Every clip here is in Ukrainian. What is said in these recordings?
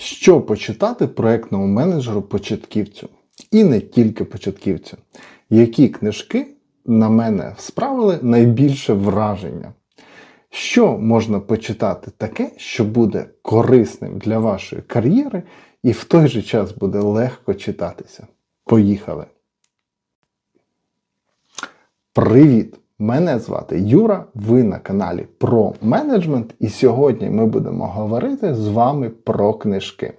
Що почитати проєктному менеджеру початківцю? І не тільки початківцю. Які книжки на мене справили найбільше враження? Що можна почитати таке, що буде корисним для вашої кар'єри і в той же час буде легко читатися? Поїхали! Привіт! Мене звати Юра. Ви на каналі про менеджмент, і сьогодні ми будемо говорити з вами про книжки.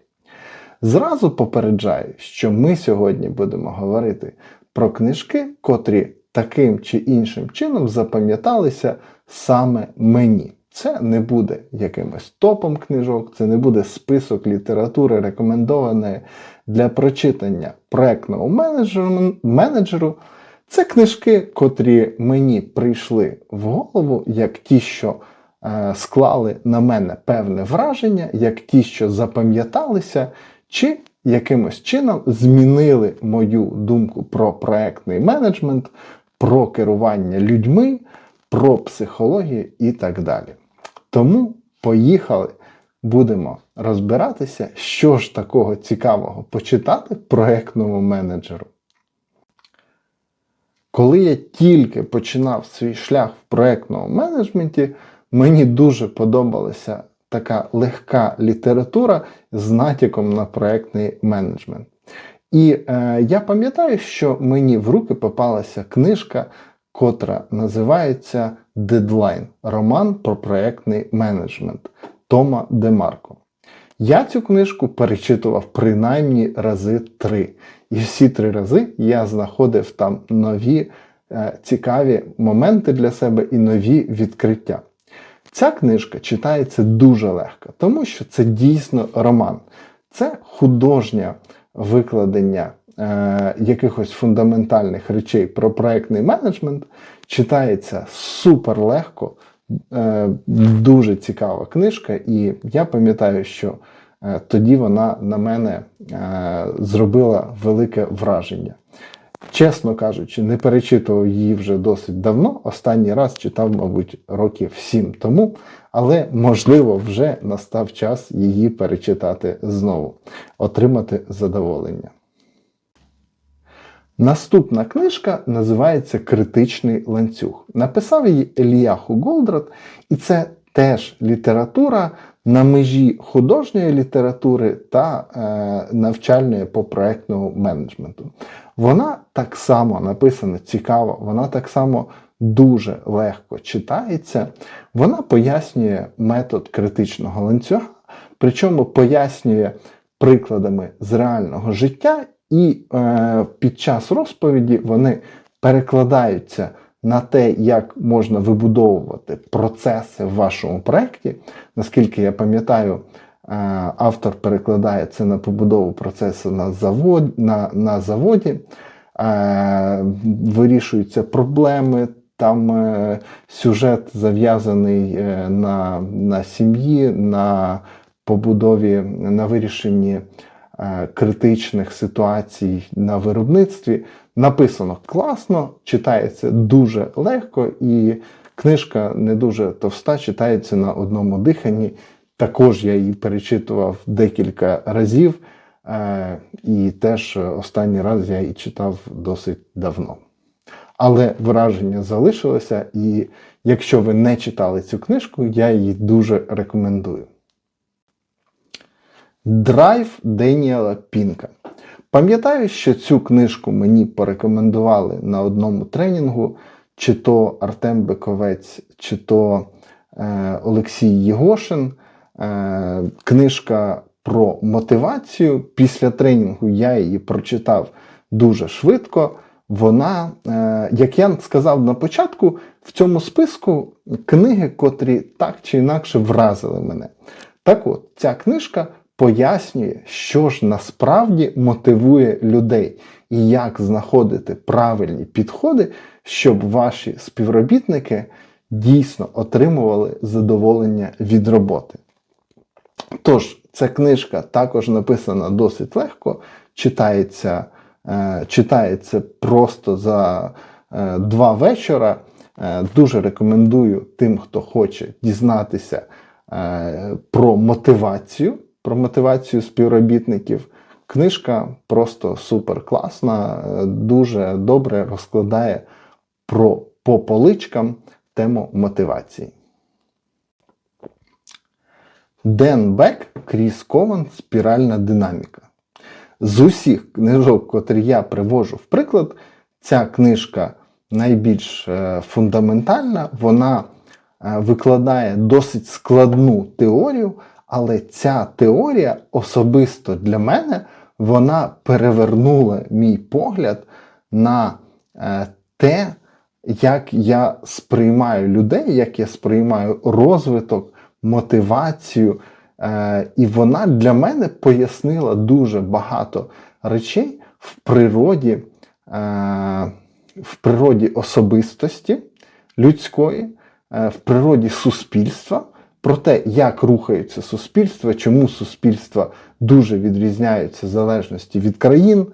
Зразу попереджаю, що ми сьогодні будемо говорити про книжки, котрі таким чи іншим чином запам'яталися саме мені. Це не буде якимось топом книжок, це не буде список літератури, рекомендованої для прочитання проектного менеджеру. Це книжки, котрі мені прийшли в голову, як ті, що е, склали на мене певне враження, як ті, що запам'яталися, чи якимось чином змінили мою думку про проектний менеджмент, про керування людьми, про психологію і так далі. Тому поїхали, будемо розбиратися, що ж такого цікавого почитати проектному менеджеру. Коли я тільки починав свій шлях в проєктному менеджменті, мені дуже подобалася така легка література з натяком на проєктний менеджмент. І е, я пам'ятаю, що мені в руки попалася книжка, котра називається Дедлайн Роман про проєктний менеджмент Тома Демарко. Я цю книжку перечитував принаймні рази три. І всі три рази я знаходив там нові е, цікаві моменти для себе і нові відкриття. Ця книжка читається дуже легко, тому що це дійсно роман. Це художнє викладення е, якихось фундаментальних речей про проектний менеджмент. Читається супер легко, дуже цікава книжка, і я пам'ятаю, що е, тоді вона на мене е, зробила велике враження. Чесно кажучи, не перечитував її вже досить давно. Останній раз читав, мабуть, років сім тому, але, можливо, вже настав час її перечитати знову, отримати задоволення. Наступна книжка називається Критичний ланцюг. Написав її Еліяху Голдрат, і це теж література на межі художньої літератури та е, навчальної по проектному менеджменту. Вона так само написана цікаво, вона так само дуже легко читається. Вона пояснює метод критичного ланцюга, причому пояснює прикладами з реального життя, і е, під час розповіді вони перекладаються на те, як можна вибудовувати процеси в вашому проєкті. Наскільки я пам'ятаю, е, автор перекладає це на побудову процесу на завод, на, на заводі, е, вирішуються проблеми. Там е, сюжет зав'язаний е, на на сім'ї, на побудові, на вирішенні критичних ситуацій на виробництві. Написано класно, читається дуже легко, і книжка не дуже товста, читається на одному диханні. Також я її перечитував декілька разів, е, і теж останній раз я її читав досить давно. Але враження залишилося, і якщо ви не читали цю книжку, я її дуже рекомендую. Драйв Деніела Пінка. Пам'ятаю, що цю книжку мені порекомендували на одному тренінгу, чи то Артем Бековець, чи то е, Олексій Єгошин. Е, Книжка про мотивацію. Після тренінгу я її прочитав дуже швидко. Вона, е, як я сказав на початку, в цьому списку книги, котрі так чи інакше вразили мене. Так от, ця книжка пояснює, що ж насправді мотивує людей і як знаходити правильні підходи, щоб ваші співробітники дійсно отримували задоволення від роботи. Тож, ця книжка також написана досить легко, читається, е, читається просто за е, два вечора. Е, дуже рекомендую тим, хто хоче дізнатися про мотивацію про мотивацію співробітників. Книжка просто супер класна, е, дуже добре розкладає про, по поличкам тему мотивації. Ден Бек, Кріс Кован, Спіральна динаміка. З усіх книжок, котрі я привожу в приклад, ця книжка найбільш е, фундаментальна, вона е, викладає досить складну теорію, але ця теорія особисто для мене вона перевернула мій погляд на е, те, як я сприймаю людей, як я сприймаю розвиток, мотивацію. Е, І вона для мене пояснила дуже багато речей в природі, е, в природі особистості людської, в природі суспільства, про те, як рухається суспільство, чому суспільства дуже відрізняються в залежності від країн,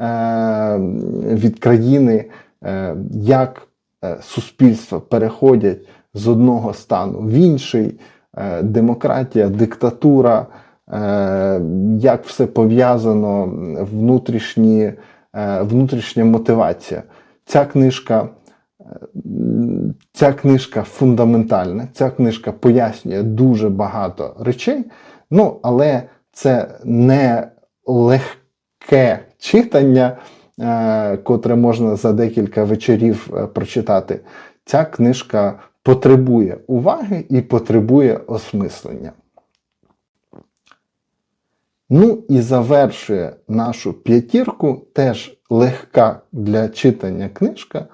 е, від країни, е, як е, суспільства переходять з одного стану в інший, демократія, диктатура, як все пов'язано, внутрішні, внутрішня мотивація. Ця книжка. Ця книжка фундаментальна, ця книжка пояснює дуже багато речей, ну, але це не легке читання, е, котре можна за декілька вечорів е, прочитати. Ця книжка потребує уваги і потребує осмислення. Ну і завершує нашу п'ятірку теж легка для читання книжка.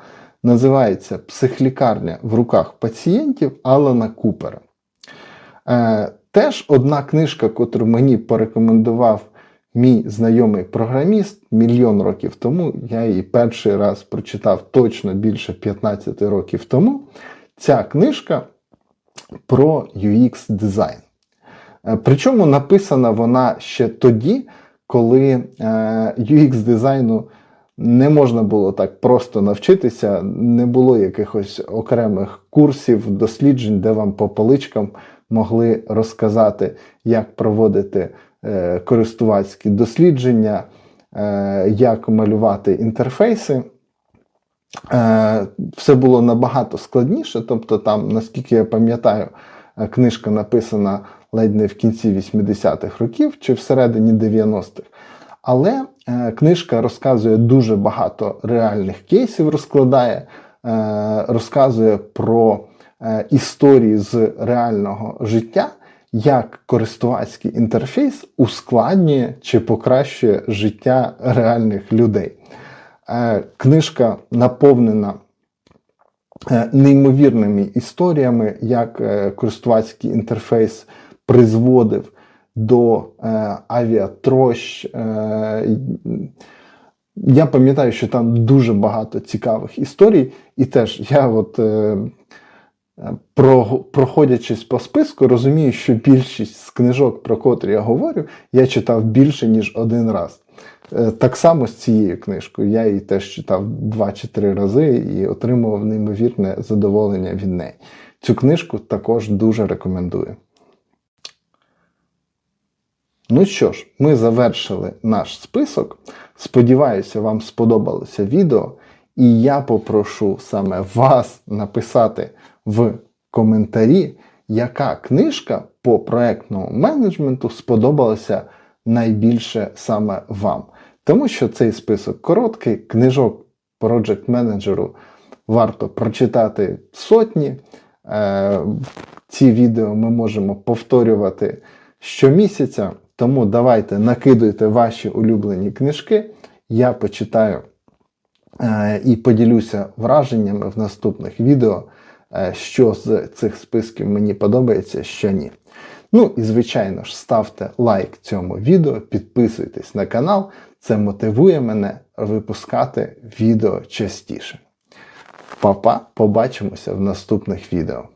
Називається Психлікарня в руках пацієнтів Алана Купера. Е, теж одна книжка, яку мені порекомендував мій знайомий програміст мільйон років тому. Я її перший раз прочитав точно більше 15 років тому. Ця книжка про UX дизайн. Е, причому написана вона ще тоді, коли е, UX дизайну не можна було так просто навчитися, не було якихось окремих курсів, досліджень, де вам по поличкам могли розказати, як проводити е, користувацькі дослідження, е, як малювати інтерфейси. Е, все було набагато складніше, тобто, там, наскільки я пам'ятаю, книжка написана ледь не в кінці 80-х років чи всередині 90-х. Але е, книжка розказує дуже багато реальних кейсів, розкладає, е, розказує про е, історії з реального життя, як користувацький інтерфейс ускладнює чи покращує життя реальних людей. Книжка наповнена неймовірними історіями, як користувацький інтерфейс призводив до е, авіатрощ. Е, я пам'ятаю, що там дуже багато цікавих історій, і теж я, от, е, про, проходячись по списку, розумію, що більшість з книжок, про котрі я говорю, я читав більше, ніж один раз. Е, так само з цією книжкою. Я її теж читав два чи три рази і отримував неймовірне задоволення від неї. Цю книжку також дуже рекомендую. Ну що ж, ми завершили наш список. Сподіваюся, вам сподобалося відео. І я попрошу саме вас написати в коментарі, яка книжка по проектному менеджменту сподобалася найбільше саме вам. Тому що цей список короткий, книжок Project менеджеру варто прочитати сотні. Е, ці відео ми можемо повторювати щомісяця. Тому давайте накидуйте ваші улюблені книжки. Я почитаю е, і поділюся враженнями в наступних відео, е, що з цих списків мені подобається, що ні. Ну і, звичайно ж, ставте лайк цьому відео, підписуйтесь на канал, це мотивує мене випускати відео частіше. Па-па, побачимося в наступних відео.